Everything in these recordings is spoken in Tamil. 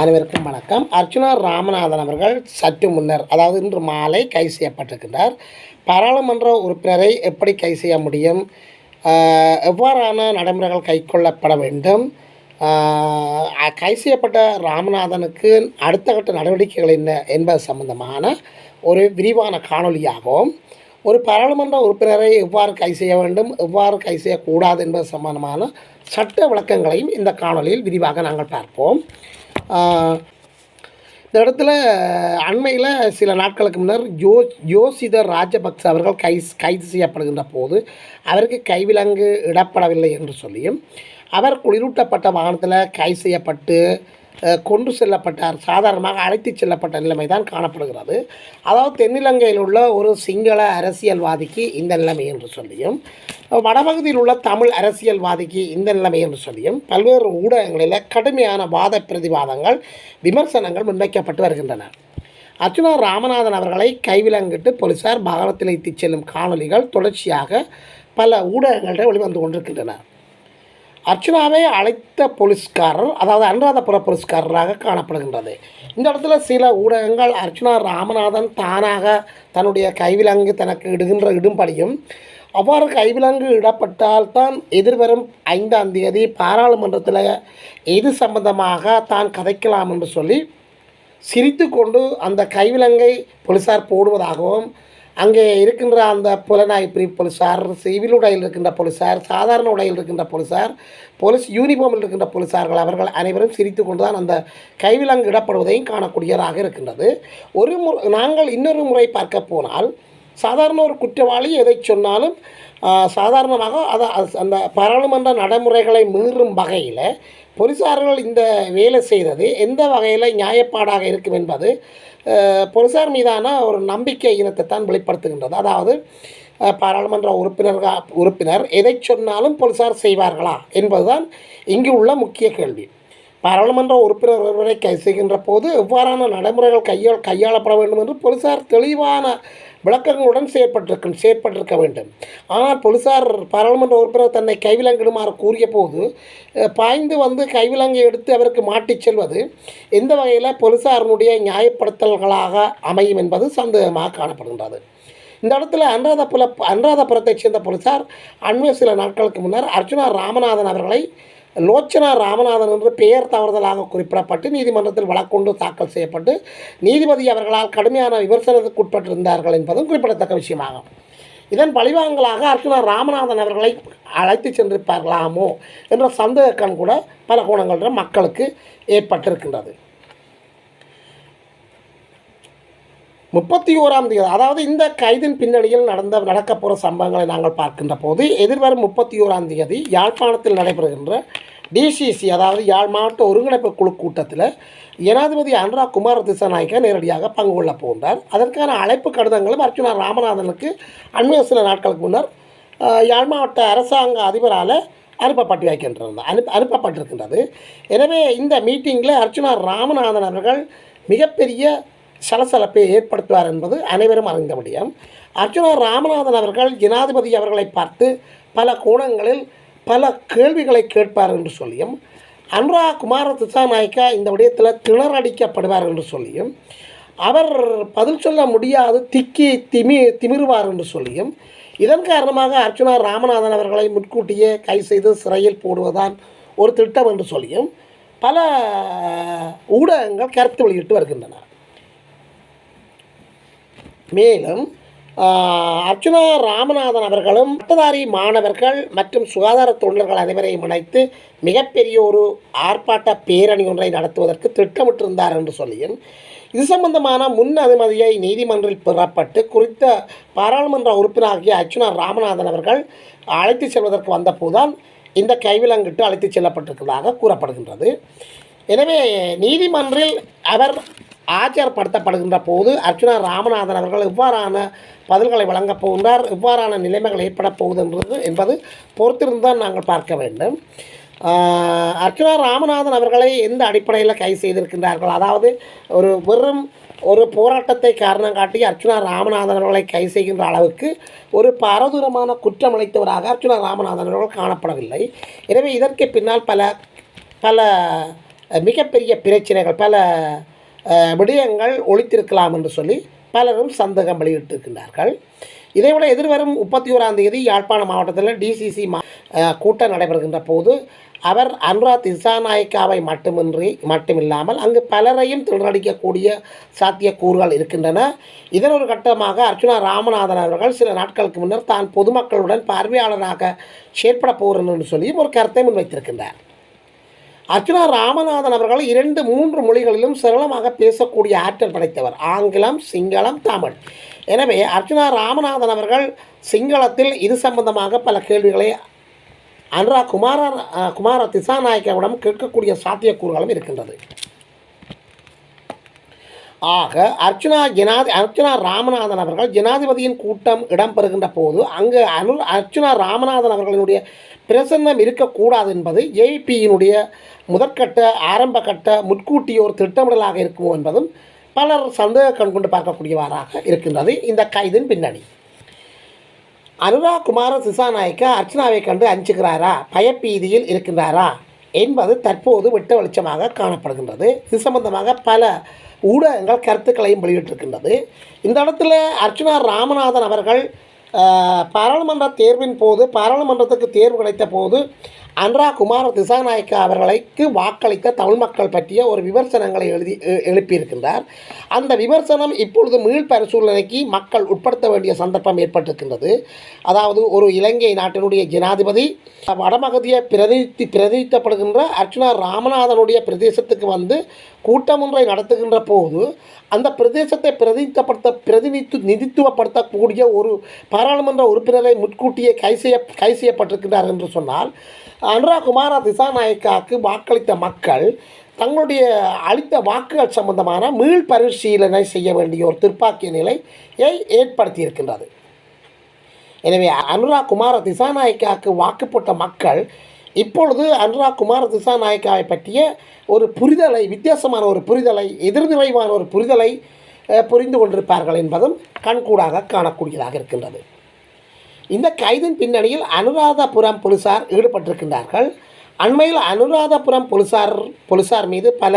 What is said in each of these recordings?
அனைவருக்கும் வணக்கம். அர்ச்சுனா ராமநாதன் அவர்கள் சற்று முன்னர் அதாவது இன்று மாலை கைது செய்யப்பட்டிருக்கின்றார். பாராளுமன்ற உறுப்பினரை எப்படி கைது செய்ய முடியும்? எவ்வாறான நடைமுறைகள் கைக்கொள்ளப்பட வேண்டும்? கைது செய்யப்பட்ட ராமநாதனுக்கு அடுத்த கட்ட நடவடிக்கைகள் என்ன என்பது சம்பந்தமான ஒரு விரிவான காணொலியாகவும் ஒரு பாராளுமன்ற உறுப்பினரை எவ்வாறு கை செய்ய வேண்டும்? எவ்வாறு கை செய்யக்கூடாது என்பது சம்பந்தமான சட்ட விளக்கங்களையும் இந்த காணொளியில் விரிவாக நாங்கள் பார்ப்போம். இந்த இடத்துல அண்மையில் சில நாட்களுக்கு முன்னர் ஜோ ஜோசிதர் ராஜபக்ச அவர்கள் கை கைது செய்யப்படுகின்ற போது அவருக்கு கைவிலங்கு இடப்படவில்லை என்று சொல்லியும் அவர் குளிரூட்டப்பட்ட வாகனத்தில் கைது செய்யப்பட்டு கொண்டு செல்லப்பட்டார் சாதாரணமாக அழைத்து செல்லப்பட்ட நிலைமை தான் காணப்படுகிறது. அதாவது தென்னிலங்கையில் உள்ள ஒரு சிங்கள அரசியல்வாதிக்கு இந்த நிலைமை என்று சொல்லியும் வடபகுதியில் உள்ள தமிழ் அரசியல்வாதிக்கு இந்த நிலைமை என்று சொல்லியும் பல்வேறு ஊடகங்களில் கடுமையான வாத பிரதிவாதங்கள் விமர்சனங்கள் முன்வைக்கப்பட்டு வருகின்றன. அர்ச்சுனா ராமநாதன் அவர்களை கைவிலங்கிட்டு போலீசார் வாகனத்தில் ஏற்றிச் செல்லும் காணொலிகள் தொடர்ச்சியாக பல ஊடகங்களில் வெளிவந்து கொண்டிருக்கின்றன. அர்ச்சுனாவை அழைத்த போலீஸ்காரர் அதாவது அனுராதபுர போலீஸ்காரராக காணப்படுகின்றது. இந்த இடத்துல சில ஊடகங்கள் அர்ச்சுனா ராமநாதன் தானாக தன்னுடைய கைவிலங்கு தனக்கு இடுகின்ற இடும்படியும் அவ்வாறு கைவிலங்கு இடப்பட்டால் தான் எதிர்வரும் ஐந்தாம் தேதி பாராளுமன்றத்தில் இது சம்பந்தமாக தான் கதைக்கலாம் என்று சொல்லி சிரித்து கொண்டு அந்த கைவிலங்கை போலீசார் போடுவதாகவும் அங்கே இருக்கின்ற அந்த புலனாய் பிரிவு போலீசார் சிவில் உடையில் இருக்கின்ற போலீசார் சாதாரண உடையில் இருக்கின்ற போலீசார் போலீஸ் யூனிஃபார்மில் இருக்கின்ற போலீசார்கள் அவர்கள் அனைவரும் சிரித்து கொண்டுதான் அந்த கைவிலங்கு இடப்படுவதையும் காணக்கூடியதாக இருக்கின்றது. ஒரு மு நாங்கள் இன்னொரு முறை பார்க்க போனால் சாதாரண ஒரு குற்றவாளி எதை சொன்னாலும் சாதாரணமாக அதை அந்த பாராளுமன்ற நடைமுறைகளை மீறும் வகையில் போலீசார்கள் இந்த வேலை செய்தது எந்த வகையில் நியாயப்பாடாக இருக்கும் என்பது போலீஸார் மீதான ஒரு நம்பிக்கை இனத்தை தான் வெளிப்படுத்துகின்றது. அதாவது பாராளுமன்ற உறுப்பினர்கள் உறுப்பினர் எதை சொன்னாலும் போலீசார் செய்வார்களா என்பதுதான் இங்கு உள்ள முக்கிய கேள்வி. பாராளுமன்ற உறுப்பினர் ஒருவரை கை செய்கின்ற போது எவ்வாறான நடைமுறைகள் கையாள் கையாளப்பட வேண்டும் என்று போலீசார் தெளிவான விளக்கங்களுடன் செயற்பட்டிருக்க செயற்பட்டிருக்க வேண்டும். ஆனால் போலீசார் பாராளுமன்ற உறுப்பினர் தன்னை கைவிலங்கிடுமாறு கூறிய போது பாய்ந்து வந்து கைவிலங்கை எடுத்து அவருக்கு மாட்டிச் செல்வது எந்த வகையில் போலீசாரினுடைய நியாயப்படுத்தல்களாக அமையும் என்பது சந்தேகமாக காணப்படுகின்றது. இந்த இடத்துல அன்றாதபுல அன்றாதபுரத்தைச் சேர்ந்த போலீசார் அண்மை சில நாட்களுக்கு முன்னர் அர்ச்சுனா ராமநாதன் அவர்களை லோச்சனா ராமநாதன் என்று பெயர் தவறுதலாக குறிப்பிடப்பட்டு நீதிமன்றத்தில் வழக்கொண்டு தாக்கல் செய்யப்பட்டு நீதிபதி அவர்களால் கடுமையான விமர்சனத்துக்கு உட்பட்டிருந்தார்கள் என்பதும் குறிப்பிடத்தக்க விஷயமாகும். இதன் பழிவாங்கலாக அர்ச்சனா ராமநாதன் அவர்களை அழைத்து சென்றிருப்பார்களாமோ என்ற சந்தேகம் கூட பல கோணங்களிடம் மக்களுக்கு ஏற்பட்டிருக்கின்றது. முப்பத்தி ஓராம் தேதி அதாவது இந்த கைதின் பின்னணியில் நடந்த நடக்கப் போகிற சம்பவங்களை நாங்கள் பார்க்கின்ற போது எதிர்வரும் முப்பத்தி ஓராம் தேதி யாழ்ப்பாணத்தில் நடைபெறுகின்ற டிசிசி அதாவது யாழ் மாவட்ட ஒருங்கிணைப்பு குழு கூட்டத்தில் ஜனாதிபதி அனுரா குமார திசாநாயக்கா நேரடியாக பங்கு கொள்ளப் போகின்றார். அதற்கான அழைப்பு கடிதங்களும் அர்ச்சுனா ராமநாதனுக்கு அண்மைய சில நாட்களுக்கு முன்னர் யாழ் மாவட்ட அரசாங்க அதிபரால் அனுப்பப்பட்டு வைக்கின்றது அனுப்ப அனுப்பப்பட்டிருக்கின்றது. எனவே இந்த மீட்டிங்கில் அர்ச்சுனா ராமநாதன் அவர்கள் மிகப்பெரிய சலசலப்பை ஏற்படுத்துவார் என்பது அனைவரும் அறிந்த முடியும் அர்ஜுனா ராமநாதன் அவர்கள் ஜனாதிபதி அவர்களை பார்த்து பல கோணங்களில் பல கேள்விகளை கேட்பார் என்று சொல்லியும் அனுரா குமார திசாநாயக்கா இந்த விடயத்தில் திணறடிக்கப்படுவார் என்று சொல்லியும் அவர் பதில் சொல்ல முடியாது திக்கி திமி திமிருவார் என்று சொல்லியும் இதன் காரணமாக அர்ச்சுனா ராமநாதன் அவர்களை முன்கூட்டியே கை செய்து சிறையில் போடுவதுதான் ஒரு திட்டம் என்று சொல்லியும் பல ஊடகங்கள் கருத்து வெளியிட்டு வருகின்றன. மேலும் அர்ஜுனா அர்ச்சுனா ராமநாதன் அவர்களும் பட்டதாரி மாணவர்கள் மற்றும் சுகாதார தொழிலர்கள் அனைவரையும் இணைத்து மிகப்பெரிய ஒரு ஆர்ப்பாட்ட பேரணி ஒன்றை நடத்துவதற்கு திட்டமிட்டிருந்தார் என்று சொல்லியும் இது சம்பந்தமான முன் அனுமதியை நீதிமன்றில் பெறப்பட்டு குறித்த பாராளுமன்ற உறுப்பினராகிய அர்ச்சுனா ராமநாதன் அவர்கள் அழைத்து செல்வதற்கு வந்தபோதுதான் இந்த கைவிலங்கிட்டு அழைத்து செல்லப்பட்டிருக்கிறதாக கூறப்படுகின்றது. எனவே நீதிமன்றில் அவர் ஆச்சாரப்படுத்தப்படுகின்ற போது அர்ச்சுனா ராமநாதன் அவர்கள் எவ்வாறான பதில்களை வழங்கப் போகின்றார் எவ்வாறான நிலைமைகள் ஏற்படப் போகுது என்பது என்பது பொறுத்திருந்து தான் நாங்கள் பார்க்க வேண்டும். அர்ச்சுனா ராமநாதன் அவர்களை எந்த அடிப்படையில் கை செய்திருக்கின்றார்கள்? அதாவது ஒரு வெறும் ஒரு போராட்டத்தை காரணம் காட்டி அர்ச்சுனா ராமநாதன் அவர்களை கைது செய்கின்ற அளவுக்கு ஒரு பாரதூரமான குற்றம் அளித்தவராக அர்ச்சுனா ராமநாதன் அவர்கள் காணப்படவில்லை. எனவே இதற்கு பின்னால் பல பல மிகப்பெரிய பிரச்சனைகள் பல விடயங்கள் ஒழித்திருக்கலாம் என்று சொல்லி பலரும் சந்தேகம் வெளியிட்டிருக்கின்றார்கள். இதைவிட எதிர்வரும் முப்பத்தி ஓராம் தேதி யாழ்ப்பாணம் மாவட்டத்தில் டிசிசி மா கூட்டம் நடைபெறுகின்ற போது அவர் அனுராத் இசாநாயக்காவை மட்டுமின்றி மட்டுமில்லாமல் அங்கு பலரையும் திணறடிக்கக்கூடிய சாத்தியக்கூறுகள் இருக்கின்றன. இதன் ஒரு கட்டமாக அர்ச்சுனா ராமநாதன் அவர்கள் சில நாட்களுக்கு முன்னர் தான் பொதுமக்களுடன் பார்வையாளராக செயற்பட போகிறேன் என்று சொல்லியும் ஒரு கருத்தை முன்வைத்திருக்கின்றார். அர்ச்சுனா ராமநாதன் அவர்கள் இரண்டு மூன்று மொழிகளிலும் சரளமாக பேசக்கூடிய ஆற்றல் படைத்தவர். ஆங்கிலம் சிங்களம் தமிழ். எனவே அர்ச்சுனா ராமநாதன் அவர்கள் சிங்களத்தில் இது சம்பந்தமாக பல கேள்விகளை அனுரா குமார குமார திசாநாயக்கவிடம் கேட்கக்கூடிய சாத்தியக்கூறுகளும் இருக்கின்றது. ஆக அர்ச்சுனா ஜனாதி அர்ச்சுனா ராமநாதன் அவர்கள் ஜனாதிபதியின் கூட்டம் இடம்பெறுகின்ற போது அங்கு அனு அர்ச்சுனா ராமநாதன் அவர்களினுடைய பிரசன்னம் இருக்கக்கூடாது என்பது ஏபியினுடைய முதற்கட்ட ஆரம்ப கட்ட முன்கூட்டியோர் திட்டமிடலாக இருக்குமோ என்பதும் பலர் சந்தேக கண் கொண்டு பார்க்கக்கூடியவாறாக இருக்கின்றது இந்த கைதின் பின்னணி. அனுரா குமார சிசாநாயக்க அர்ச்சனாவை கண்டு அஞ்சுகிறாரா? பயப்பீதியில் இருக்கின்றாரா? என்பது தற்போது வெட்ட வெளிச்சமாக காணப்படுகின்றது. இது சம்பந்தமாக பல ஊடகங்கள் கருத்துக்களையும் வெளியிட்டிருக்கின்றது. இந்த இடத்துல அர்ச்சனா ராமநாதன் அவர்கள் பாராளுமன்ற தேர்வின் போது பாராளுமன்றத்துக்கு தேர்வு கிடைத்த போது அன்ரா குமார திசாநாயக்கா அவர்களுக்கு வாக்களித்த தமிழ் மக்கள் பற்றிய ஒரு விமர்சனங்களை எழுதி எழுப்பியிருக்கின்றார். அந்த விமர்சனம் இப்பொழுது மீள்பரிசீலனைக்கு மக்கள் உட்படுத்த வேண்டிய சந்தர்ப்பம் ஏற்பட்டிருக்கின்றது. அதாவது ஒரு இலங்கை நாட்டினுடைய ஜனாதிபதி வடமகதியை பிரதிநிதி பிரதிநிதித்தப்படுகின்ற அர்ச்சுனா ராமநாதனுடைய பிரதேசத்துக்கு வந்து கூட்டமொன்றை நடத்துகின்ற போது அந்த பிரதேசத்தை பிரதிநிதிப்படுத்த பிரதிநிதித்து நிதித்துவப்படுத்தக்கூடிய ஒரு பாராளுமன்ற உறுப்பினரை முன்கூட்டியே கை செய்ய கை செய்யப்பட்டிருக்கிறார் என்று சொன்னால் அனுரா குமார திசாநாயக்காவுக்கு வாக்களித்த மக்கள் தங்களுடைய அளித்த வாக்குகள் சம்பந்தமான மீள் பரிசீலனை செய்ய வேண்டிய ஒரு துர்ப்பாக்கிய நிலையை ஏற்படுத்தியிருக்கின்றது. எனவே அனுரா குமார திசாநாயக்காவுக்கு வாக்கு போட்ட மக்கள் இப்பொழுது அனுரா குமார திசாநாயக்காவை பற்றிய ஒரு புரிதலை வித்தியாசமான ஒரு புரிதலை எதிர்நிறைவான ஒரு புரிதலை புரிந்து கொண்டிருப்பார்கள் என்பதும் கண்கூடாக காணக்கூடியதாக இருக்கின்றது. இந்த கைதின் பின்னணியில் அனுராதபுரம் போலீசார் ஈடுபட்டிருக்கின்றார்கள். அண்மையில் அனுராதபுரம் போலீசார் போலீசார் மீது பல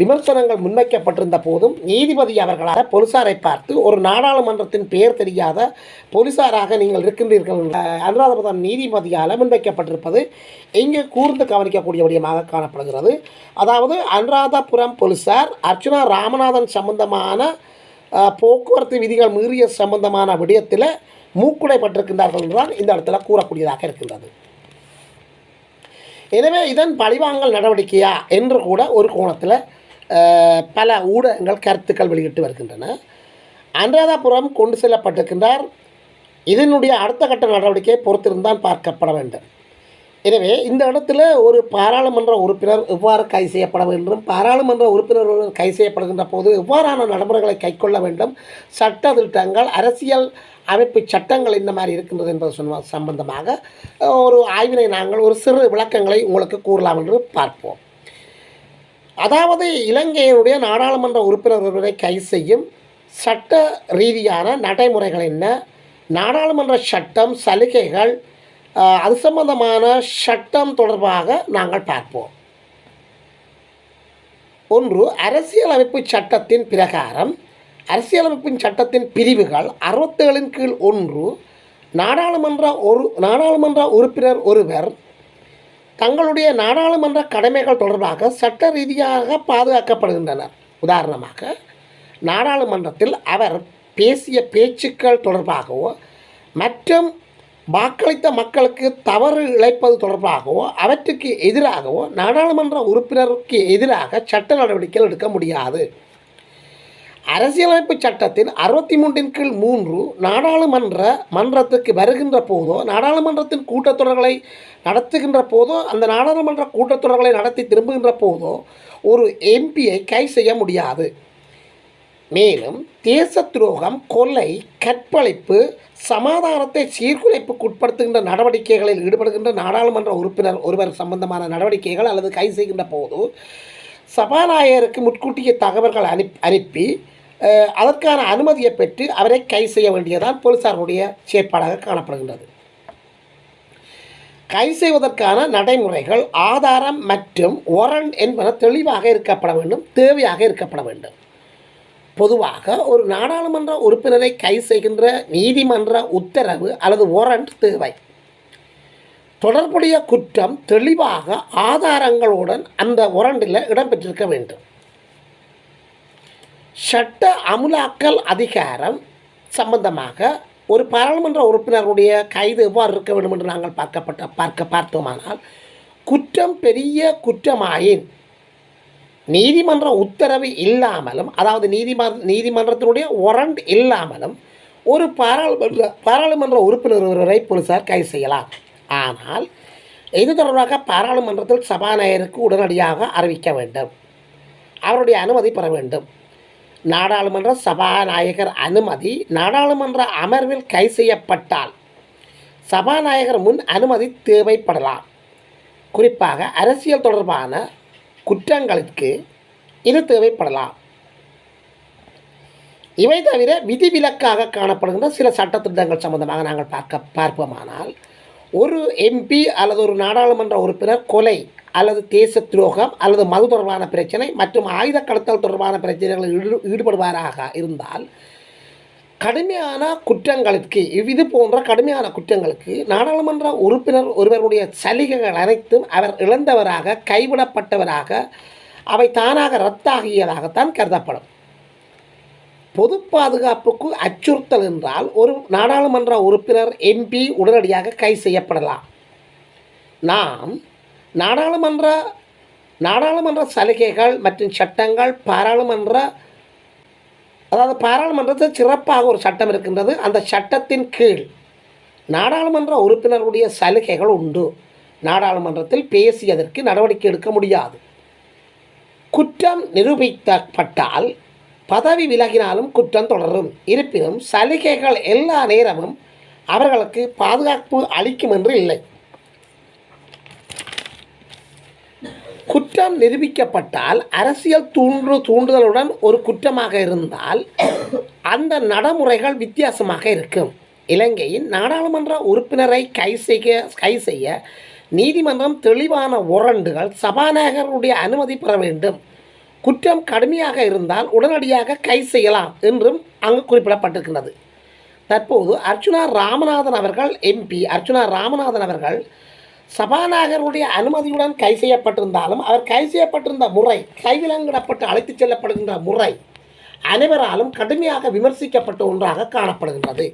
விமர்சனங்கள் முன்வைக்கப்பட்டிருந்த போதும் நீதிபதி அவர்களாக போலீசாரை பார்த்து ஒரு நாடாளுமன்றத்தின் பெயர் தெரியாத போலீசாராக நீங்கள் இருக்கின்றீர்கள் அனுராதபுரம் நீதிபதியால் முன்வைக்கப்பட்டிருப்பது இங்கு கூர்ந்து கவனிக்கக்கூடிய விடயமாக காணப்படுகிறது. அதாவது அனுராதபுரம் போலீசார் அர்ச்சுனா ராமநாதன் சம்பந்தமான போக்குவரத்து விதிகள் மீறிய சம்பந்தமான விடயத்தில் மூக்குடைப்பட்டிருக்கின்றார்கள் என்றுதான் இந்த இடத்துல கூறக்கூடியதாக இருக்கின்றது. எனவே இதன் பழிவாங்கல் நடவடிக்கையா என்று கூட ஒரு கோணத்தில் பல ஊடகங்கள் கருத்துக்கள் வெளியிட்டு வருகின்றன. அனுராதாபுரம் கொண்டு செல்லப்பட்டிருக்கின்றார். இதனுடைய அடுத்த கட்ட நடவடிக்கையை பொறுத்திருந்தான் பார்க்கப்பட வேண்டும். எனவே இந்த இடத்துல ஒரு பாராளுமன்ற உறுப்பினர் எவ்வாறு கை செய்யப்பட வேண்டும்? பாராளுமன்ற உறுப்பினர் கை செய்யப்படுகின்ற போது எவ்வாறான நடைமுறைகளை கைக்கொள்ள வேண்டும்? சட்ட திட்டங்கள் அரசியல் அமைப்பு சட்டங்கள் இந்த மாதிரி இருக்கின்றது என்பது சொன்ன சம்பந்தமாக ஒரு ஆய்வினை நாங்கள் ஒரு சிறு விளக்கங்களை உங்களுக்கு கூறலாம் என்று பார்ப்போம். அதாவது இலங்கையினுடைய நாடாளுமன்ற உறுப்பினர் ஒருவரை கை செய்யும் சட்ட ரீதியான நடைமுறைகள் என்ன? நாடாளுமன்ற சட்டம் சலுகைகள் அது சம்பந்தமான சட்டம் தொடர்பாக நாங்கள் பார்ப்போம். ஒன்று அரசியலமைப்பு சட்டத்தின் பிரகாரம். அரசியலமைப்பின் சட்டத்தின் பிரிவுகள் அறுபத்தேழின் கீழ் ஒன்று நாடாளுமன்ற ஒரு நாடாளுமன்ற உறுப்பினர் ஒருவர் தங்களுடைய நாடாளுமன்ற கடமைகள் தொடர்பாக சட்ட ரீதியாக பாதுகாக்கப்படுகின்றனர். உதாரணமாக நாடாளுமன்றத்தில் அவர் பேசிய பேச்சுக்கள் தொடர்பாகவோ மற்றும் வாக்களித்த மக்களுக்கு தவறு இழைப்பது தொடர்பாகவோ அவற்றுக்கு எதிராகவோ நாடாளுமன்ற உறுப்பினருக்கு எதிராக சட்ட நடவடிக்கைகள் எடுக்க முடியாது. அரசியலமைப்பு சட்டத்தின் அறுபத்தி மூன்றின் கீழ் மூன்று நாடாளுமன்ற மன்றத்துக்கு வருகின்ற போதோ நாடாளுமன்றத்தின் கூட்டத்தொடர்களை நடத்துகின்ற போதோ அந்த நாடாளுமன்ற கூட்டத்தொடர்களை நடத்தி திரும்புகின்ற போதோ ஒரு எம்பியை கை செய்ய முடியாது. மேலும் தேச துரோகம் கொலை கற்பழிப்பு சமாதானத்தை சீர்குலைப்புக்கு உட்படுத்துகின்ற நடவடிக்கைகளில் ஈடுபடுகின்ற நாடாளுமன்ற உறுப்பினர் ஒருவர் சம்பந்தமான நடவடிக்கைகள் அல்லது கை செய்கின்ற போது சபாநாயகருக்கு முன்கூட்டிய தகவல்கள் அனுப்பி அனுப்பி அதற்கான அனுமதியை பெற்று அவரை கை செய்ய வேண்டியதான் போலீசாருடைய செயற்பாடாக காணப்படுகின்றது. கை செய்வதற்கான நடைமுறைகள் ஆதாரம் மற்றும் ஒரண்ட் என்பன தெளிவாக இருக்கப்பட வேண்டும் தேவையாக இருக்கப்பட வேண்டும். பொதுவாக ஒரு நாடாளுமன்ற உறுப்பினரை கை செய்கின்ற நீதிமன்ற உத்தரவு அல்லது ஒரண்ட் தேவை. தொடர்புடைய குற்றம் தெளிவாக ஆதாரங்களுடன் அந்த ஒரண்டில் இடம்பெற்றிருக்க வேண்டும். சட்ட அமுலாக்கல் அதிகாரம் சம்பந்தமாக ஒரு பாராளுமன்ற உறுப்பினருடைய கைது எவ்வாறு இருக்க வேண்டும் என்று நாங்கள் பார்க்கப்பட்ட பார்க்க பார்த்தோமானால் குற்றம் பெரிய குற்றமாயின் நீதிமன்ற உத்தரவு இல்லாமலும் அதாவது நீதிமன்ற நீதிமன்றத்தினுடைய ஒரண்ட் இல்லாமலும் ஒரு பாராளுமன்ற பாராளுமன்ற உறுப்பினர் ஒருவரை போலீசார் கைது செய்யலாம். ஆனால் இது தொடர்பாக பாராளுமன்றத்தில் சபாநாயகருக்கு உடனடியாக அறிவிக்க வேண்டும். அவருடைய அனுமதி பெற வேண்டும். நாடாளுமன்ற சபாநாயகர் அனுமதி நாடாளுமன்ற அமர்வில் கை செய்யப்பட்டால் சபாநாயகர் முன் அனுமதி தேவைப்படலாம். குறிப்பாக அரசியல் தொடர்பான குற்றங்களுக்கு இது தேவைப்படலாம். இவை தவிர விதிவிலக்காக காணப்படுகின்ற சில சட்டத்திட்டங்கள் சம்பந்தமாக நாங்கள் பார்க்க பார்ப்போமானால் ஒரு எம்பி அல்லது ஒரு நாடாளுமன்ற உறுப்பினர் கொலை அல்லது தேச துரோகம் அல்லது மது தொடர்பான பிரச்சனை மற்றும் ஆயுத கடத்தல் தொடர்பான பிரச்சனைகளில் ஈடு ஈடுபடுவாராக இருந்தால் கடுமையான குற்றங்களுக்கு இது போன்ற கடுமையான குற்றங்களுக்கு நாடாளுமன்ற உறுப்பினர் ஒருவருடைய சலுகைகள் அனைத்தும் அவர் இழந்தவராக கைவிடப்பட்டவராக அவை தானாக ரத்தாகியதாகத்தான் கருதப்படும். பொது பாதுகாப்புக்கு அச்சுறுத்தல் என்றால் ஒரு நாடாளுமன்ற உறுப்பினர் எம்பி உடனடியாக கை செய்யப்படலாம். நாம் நாடாளுமன்ற நாடாளுமன்ற சலுகைகள் மற்றும் சட்டங்கள் பாராளுமன்ற அதாவது பாராளுமன்றத்தில் சிறப்பாக ஒரு சட்டம் இருக்கின்றது. அந்த சட்டத்தின் கீழ் நாடாளுமன்ற உறுப்பினருடைய சலுகைகள் உண்டு. நாடாளுமன்றத்தில் பேசியதற்கு நடவடிக்கை எடுக்க முடியாது. குற்றம் நிரூபிக்கப்பட்டால் பதவி விலகினாலும் குற்றம் தொடரும். இருப்பினும் சலுகைகள் எல்லா நேரமும் அவர்களுக்கு பாதுகாப்பு அளிக்கும் என்று இல்லை. குற்றம் நிரூபிக்கப்பட்டால் அரசியல் தூண்டு தூண்டுதலுடன் ஒரு குற்றமாக இருந்தால் அந்த நடைமுறைகள் வித்தியாசமாக இருக்கும். இலங்கையின் நாடாளுமன்ற உறுப்பினரை கை செய்ய கை செய்ய நீதிமன்றம் தெளிவான உரண்டுகள் சபாநாயகருடைய அனுமதி பெற வேண்டும். குற்றம் கடுமையாக இருந்தால் உடனடியாக கை செய்யலாம் என்றும் அங்கு குறிப்பிடப்பட்டிருக்கிறது. தற்போது அர்ச்சுனா ராமநாதன் அவர்கள் எம்பி அர்ச்சுனா ராமநாதன் அவர்கள் சபாநாயகருடைய அனுமதியுடன் கை செய்யப்பட்டிருந்தாலும் அவர் கை செய்யப்பட்டிருந்த முறை கைவிலங்கிடப்பட்டு அழைத்துச் செல்லப்படுகின்ற முறை அனைவராலும் கடுமையாக விமர்சிக்கப்பட்ட ஒன்றாக காணப்படுகின்றது.